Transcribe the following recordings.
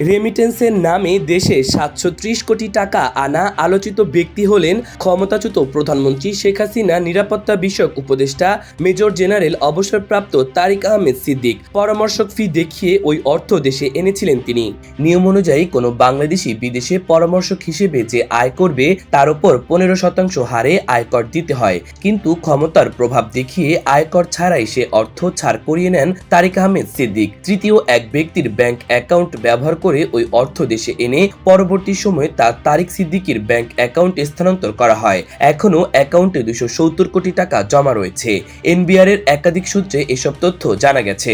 রেমিটেন্সের নামে দেশে সাতশো ত্রিশ কোটি টাকা আনা আলোচিত ব্যক্তি হলেন ক্ষমতাচ্যুত প্রধানমন্ত্রী শেখ হাসিনা, নিরাপত্তা বিষয়ক উপদেষ্টা, মেজর জেনারেল, অবসরপ্রাপ্ত তারিক আহমেদ সিদ্দিক। পরামর্শক ফি দেখিয়ে ওই অর্থ দেশে এনেছিলেন তিনি। নিয়ম অনুযায়ী কোনো বাংলাদেশি বিদেশে পরামর্শক হিসেবে যে আয় করবে, তার উপর পনেরো শতাংশ হারে আয়কর দিতে হয়। কিন্তু ক্ষমতার প্রভাব দেখিয়ে আয়কর ছাড়াই সে অর্থ ছাড় করিয়ে নেন তারিক আহমেদ সিদ্দিক। তৃতীয় এক ব্যক্তির ব্যাংক অ্যাকাউন্ট ব্যবহার করে ওই অর্থ দেশে এনে পরবর্তী সময়ে তা তারিক সিদ্দিকির ব্যাংক অ্যাকাউন্টে স্থানান্তর করা হয়। এখনও অ্যাকাউন্টে দুশো সত্তর কোটি টাকা জমা রয়েছে। এনবিআর এর একাধিক সূত্রে এসব তথ্য জানা গেছে।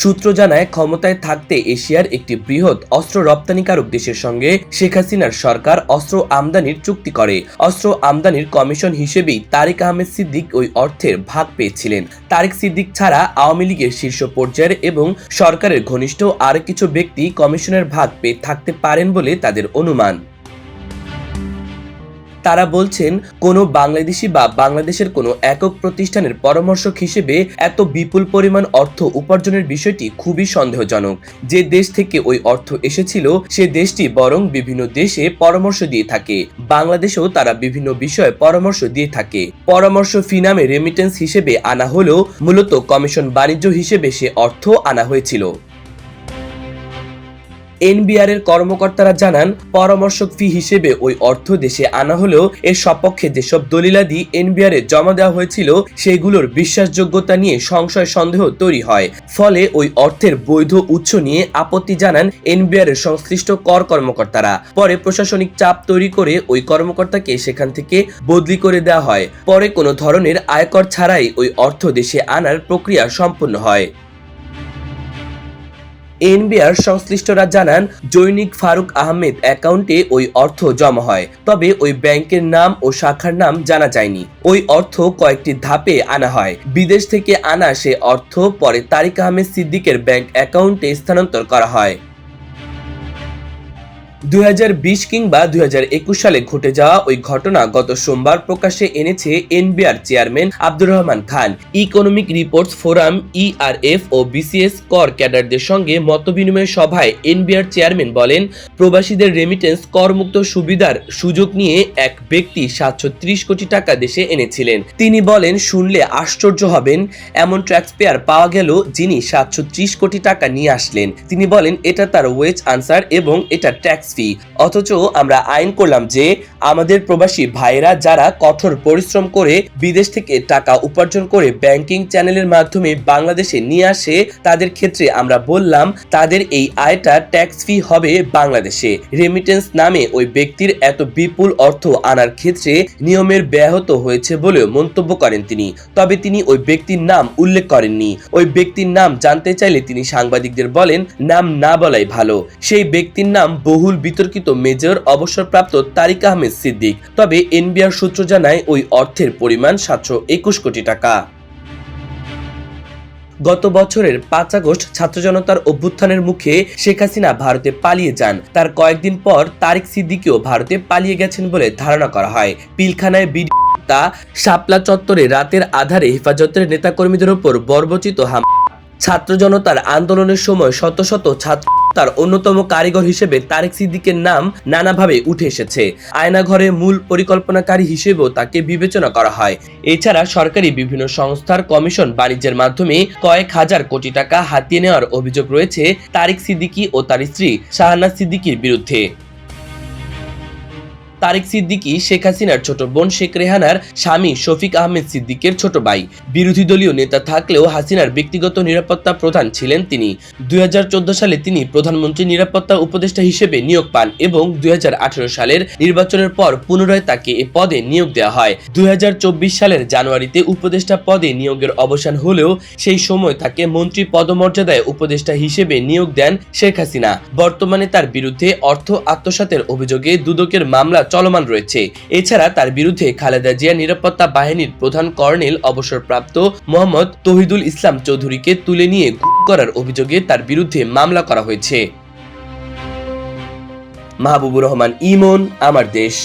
সূত্র জানায়, ক্ষমতায় থাকতে এশিয়ার একটি বৃহৎ অস্ত্র রপ্তানিকারক দেশের সঙ্গে শেখ হাসিনার সরকার অস্ত্র আমদানির চুক্তি করে। অস্ত্র আমদানির কমিশন হিসেবেই তারেক আহমেদ সিদ্দিক ওই অর্থের ভাগ পেয়েছিলেন। তারেক সিদ্দিক ছাড়া আওয়ামী লীগের শীর্ষ পর্যায়ের এবং সরকারের ঘনিষ্ঠ আর কিছু ব্যক্তি কমিশনের ভাগ পেয়ে থাকতে পারেন বলে তাদের অনুমান। তারা বলছেন, কোনো বাংলাদেশি বা বাংলাদেশের কোনো একক প্রতিষ্ঠানের পরামর্শক হিসেবে এত বিপুল পরিমাণ অর্থ উপার্জনের বিষয়টি খুবই সন্দেহজনক। যে দেশ থেকে ওই অর্থ এসেছিল, সে দেশটি বরং বিভিন্ন দেশে পরামর্শ দিয়ে থাকে। বাংলাদেশেও তারা বিভিন্ন বিষয়ে পরামর্শ দিয়ে থাকে। পরামর্শ ফি নামে রেমিটেন্স হিসেবে আনা হলেও মূলত কমিশন বাণিজ্য হিসেবে সে অর্থ আনা হয়েছিল। এনবিআর এর কর্মকর্তারা জানান, পরামর্শক ফি হিসেবে ওই অর্থ দেশে আনা হলেও এর সপক্ষে যেসব দলিলাদি এনবিআর এ জমা দেওয়া হয়েছিল সেগুলোর বিশ্বাসযোগ্যতা নিয়ে সংশয় সন্দেহ তৈরি হয়। ফলে ওই অর্থের বৈধ উৎস নিয়ে আপত্তি জানান এনবিআর এর সংশ্লিষ্ট কর কর্মকর্তারা। পরে প্রশাসনিক চাপ তৈরি করে ওই কর্মকর্তাকে সেখান থেকে বদলি করে দেওয়া হয়। পরে কোনো ধরনের আয়কর ছাড়াই ওই অর্থ দেশে আনার প্রক্রিয়া সম্পন্ন হয়। এনবিআর সংশ্লিষ্টরা জানান জৈনিক ফারুক আহমেদ অ্যাকাউন্টে ওই অর্থ জমা হয়, তবে ওই ব্যাংকের নাম ও শাখার নাম জানা যায়নি। ওই অর্থ কয়েকটি ধাপে আনা হয়। বিদেশ থেকে আনা সে অর্থ পরে তারিক আহমেদ সিদ্দিকের ব্যাংক অ্যাকাউন্টে স্থানান্তর করা হয়। দুই কিংবা দুই হাজার একুশ সালে ঘটে যাওয়া ওই ঘটনা গত সোমবার প্রকাশ্যে এনেছে NBR chairman Abdur Rahman Khan. Economic reports forum ERF ও বিসিএস কর ক্যাডারদের সঙ্গে মতবিনিময় সভায় এনবিআর চেয়ারম্যান বলেন, প্রবাসীদের রেমিটেন্স করমুক্ত সুবিধার সুযোগ নিয়ে এক ব্যক্তি সাতশো ত্রিশ কোটি টাকা দেশে এনেছিলেন। তিনি বলেন, শুনলে আশ্চর্য হবেন, এমন ট্যাক্স পেয়ার পাওয়া গেল যিনি সাতশো ত্রিশ কোটি টাকা নিয়ে আসলেন। তিনি বলেন, এটা তার ওয়েজ আনসার এবং এটা ট্যাক্স ফি। অথচ আমরা আইন করলাম যে আমাদের প্রবাসী ভাইরা যারা কঠোর পরিশ্রম করে বিদেশ থেকে টাকা উপার্জন করে ব্যাংকিং চ্যানেলের মাধ্যমে বাংলাদেশে নিয়ে আসে, তাদের ক্ষেত্রে আমরা বললাম, তাদের এই আয়টা ট্যাক্স ফি হবে বাংলাদেশে। রেমিটেন্স নামে ওই ব্যক্তির এত বিপুল অর্থ আনার ক্ষেত্রে নিয়মের ব্যাহত হয়েছে বলেও মন্তব্য করেন তিনি। তবে তিনি ওই ব্যক্তির নাম উল্লেখ করেননি। ওই ব্যক্তির নাম জানতে চাইলে তিনি সাংবাদিকদের বলেন, নাম না বলাই ভালো। সেই ব্যক্তির নাম বহুল বিতর্কিত মেজর অবসরপ্রাপ্ত তারিক আহমেদ সিদ্দিক। তবে এনবিআর সূত্র জানায়, ওই অর্থের পরিমাণ সাতশো একুশ কোটি টাকা। গত বছরের পাঁচ আগস্ট ছাত্র জনতার অভ্যুত্থানের মুখে শেখ হাসিনা ভারতে পালিয়ে যান। তার কয়েকদিন পর তারিক সিদ্দিকিও ভারতে পালিয়ে গেছেন বলে ধারণা করা হয়। পিলখানায় বিডি তা শাপলা চত্বরে রাতের আধারে হেফাজতের নেতাকর্মীদের ওপর বর্বচিত হাম ছাত্র জনতার আন্দোলনের সময় শত শত ছাত্র তার অন্যতম কারিগর হিসেবে তারেক সিদ্দিকের নাম নানাভাবে উঠে এসেছে। আয়নাঘরে মূল পরিকল্পনাকারী হিসেবেও তাকে বিবেচনা করা হয়। এছাড়া সরকারি বিভিন্ন সংস্থার কমিশন বাণিজ্যের মাধ্যমে কয়েক হাজার কোটি টাকা হাতিয়ে নেওয়ার অভিযোগ রয়েছে তারেক সিদ্দিকি ও তার স্ত্রী শাহানা সিদ্দিকির বিরুদ্ধে। তারেক সিদ্দিকী, শেখ হাসিনার ছোট বোন শেখ রেহানার স্বামী শফিক আহমেদ সিদ্দিকের ছোট ভাই। বিরোধী দলীয় নেতা থাকলেও হাসিনার ব্যক্তিগত নিরাপত্তা প্রধান ছিলেন তিনি। দুই সালে তিনি প্রধানমন্ত্রী নিরাপত্তা উপদেষ্টা হিসেবে নিয়োগ পান এবং দুই সালের নির্বাচনের পর পুনরায় তাকে এ পদে নিয়োগ দেওয়া হয়। দুই হাজার চব্বিশ সালের জানুয়ারিতে উপদেষ্টা পদে নিয়োগের অবসান হলেও সেই সময় তাকে মন্ত্রী পদমর্যাদায় উপদেষ্টা হিসেবে নিয়োগ দেন শেখ হাসিনা। বর্তমানে তার বিরুদ্ধে অর্থ আত্মসাতের অভিযোগে দুদকের মামলা চলমান রয়েছে। এছাড়া তার বিরুদ্ধে খালেদা জিয়া নিরাপত্তা বাহিনীর প্রধান কর্নেল অবসরপ্রাপ্ত মোহাম্মদ তহিদুল ইসলাম চৌধুরীকে তুলে নিয়ে করার অভিযোগে তার বিরুদ্ধে মামলা করা হয়েছে। মাহবুবুর রহমান, ইমন, আমার দেশ।